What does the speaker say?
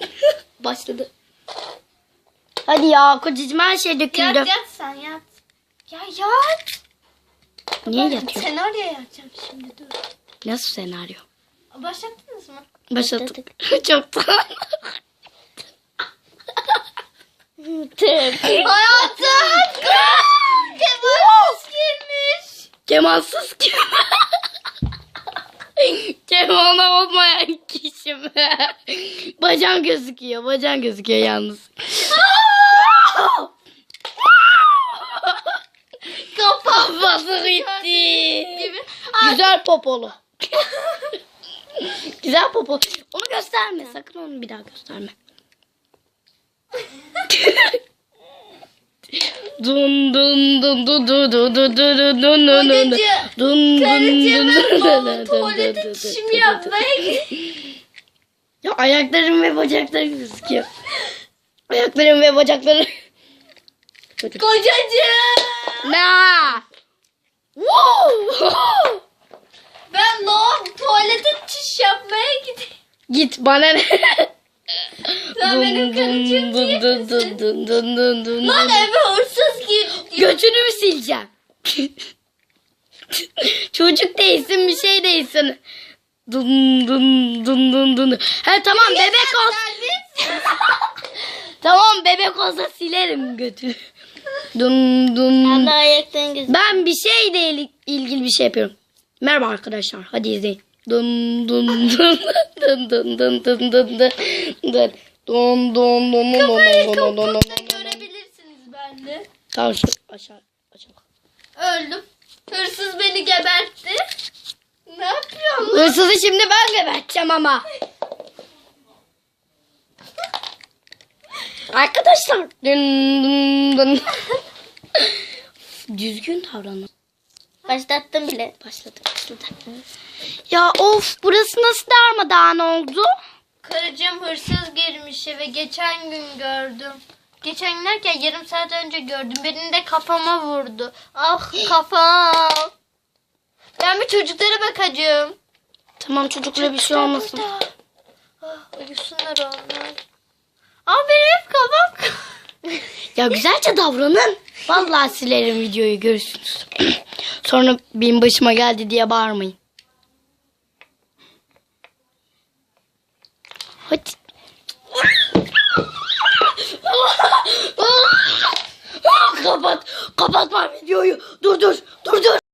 başladı. Hadi ya kocacığım her şey döküldü. Yat yat sen yat. Ya yat. Niye Ben yatıyor? Senaryo yatacağım şimdi dur. Nasıl senaryo? Başlattınız mı? Başlattık. Çoktan. Hayatım. Kemal'siz girmiş. Kemansız kim? Kemanı olmayan kişi mi? Bacağın gözüküyor. Bacağın gözüküyor yalnız. Kafası gitti. Gibi. Güzel popolu. Güzel popolu. Onu gösterme. Sakın onu bir daha gösterme. dun dun dun dun dun dun dun dun dun dun dun dun dun dun dun dun dun tuvalete dun çişimi dun dun yapmaya gidiyorum. Ya ayaklarım ve bacaklarım gözüküyor. Ayaklarım ve bacaklarım. Kocacığım. Na. Wow. Ben doğum tuvalete çiş yapmaya gidiyorum. Git bana ne? Sen benim karıcığım değil dun misin? dun dun dun dun Lan dun. eve hırsız girdi. Götünü mü sileceğim? Çocuk değilsin bir şey değilsin. Dun dun dun dun dun. He tamam bebek olsa. tamam bebek olsa silerim dun. ayaktan gözüm. Ben bir şeyle il- ilgili bir şey yapıyorum. Merhaba arkadaşlar. Hadi izleyin. Dun dun dun dun dun dun dun dun dun dun dun dun dun dun Kafayı dun dun dun dun kapatıp dun. görebilirsiniz bende. Tamam şu aşağı aşağı. Öldüm. Hırsız beni gebertti. Hırsızı şimdi ben geberteceğim ama. Arkadaşlar. Dın dın dın. Düzgün davranın. Başlattım bile. Başladı başladı. Ya of burası nasıl darmadağın oldu? Karıcığım hırsız girmiş eve geçen gün gördüm. Geçen gün derken yarım saat önce gördüm. Benim de kafama vurdu. Ah kafam. Ben bir çocuklara bakacağım. Tamam çocuklara bir şey olmasın. Burada. Ah, uyusunlar onlar. Aa benim hep kafam. Ya güzelce davranın. Vallahi silerim videoyu görürsünüz. Sonra benim başıma geldi diye bağırmayın. Hadi. Kapat. Kapatma videoyu. Dur dur. Dur dur.